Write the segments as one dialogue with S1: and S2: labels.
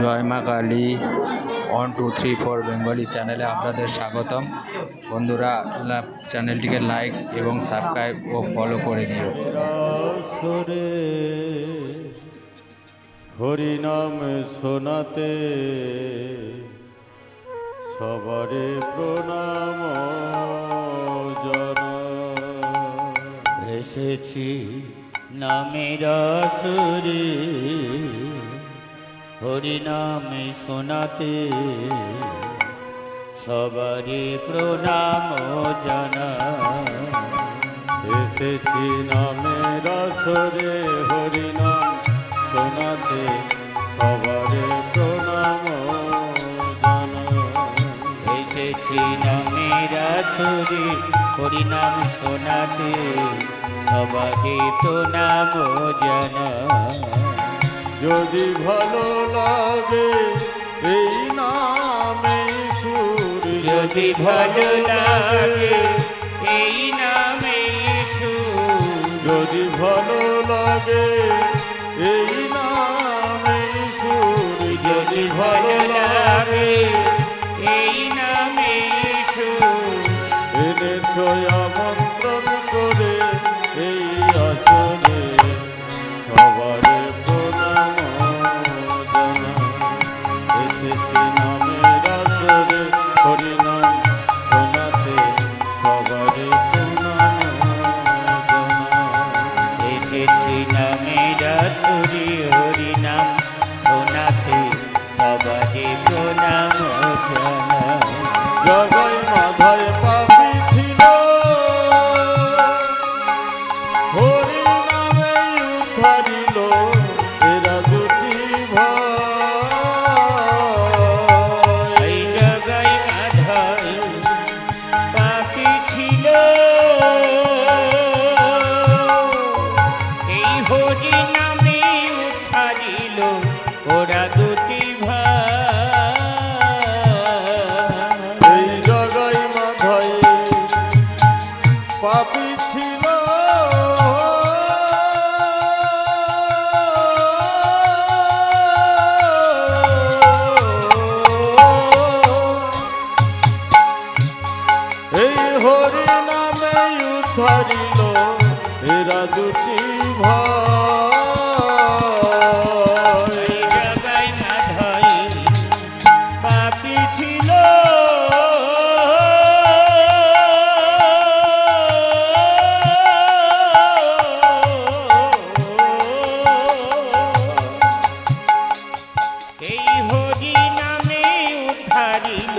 S1: জয় মা Kali one two three four Bengali চ্যানেলে আপনাদের স্বাগতম। বন্ধুরা চ্যানেলটিকে লাইক এবং সাবস্ক্রাইব ও ফলো করে দিও
S2: সুরে হরিনাম শোনাতে সবারে প্রণাম জানা।
S3: এসেছি নামের সুরে হরিনামে শোনাতে সবারই প্রণাম জানা
S2: এসেছি নামের আসরে হরিনাম শোনাতে সবারে প্রণাম জানা
S3: এসেছি নামের সুরে হরিনাম শোনাতে সবারই প্রণাম জানা
S2: যদি ভালো লাগে এই নামে সুর
S3: যদি ভালো লাগে এই নামে সুর
S2: যদি ভালো লাগে এই উদ্ধারিল উদ্ধারিল এরা দুটি
S3: এই হরি নামে উদ্ধারিল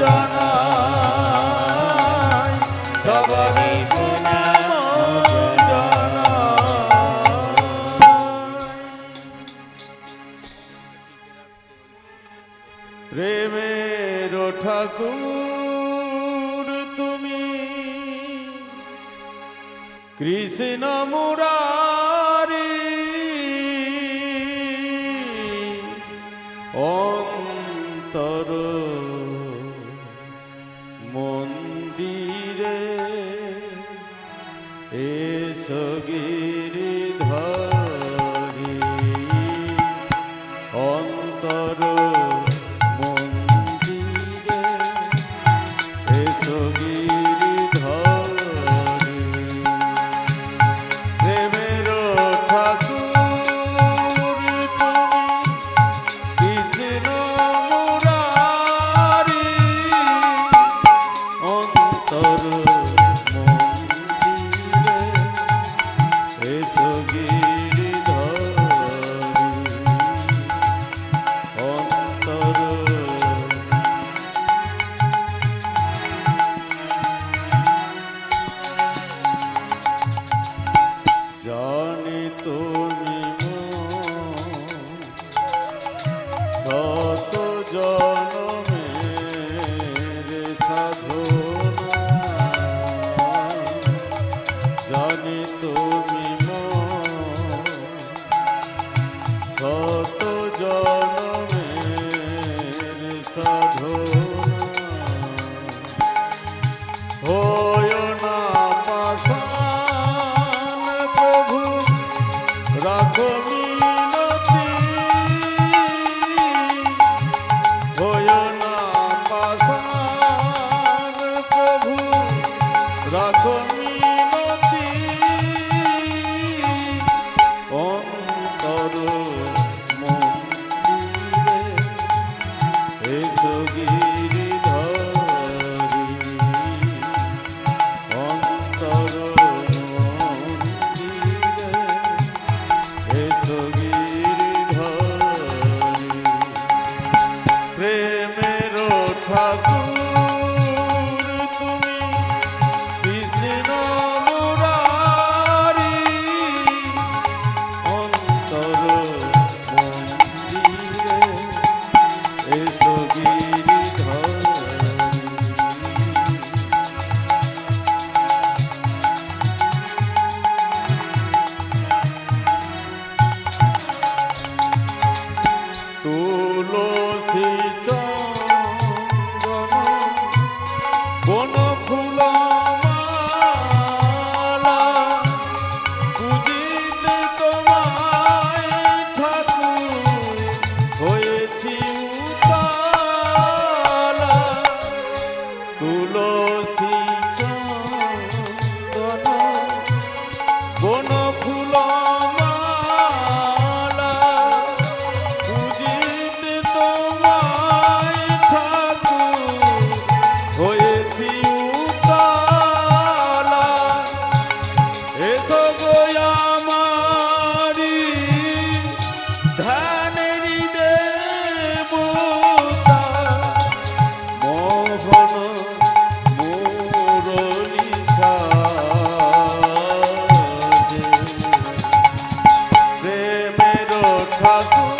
S2: জানা প্রণাম সবারে প্রণাম জানাই প্রেমের ঠাকুর তুমি কৃষ্ণ মুরারি 애석이 कर কোন ফুলা ঠাকুর।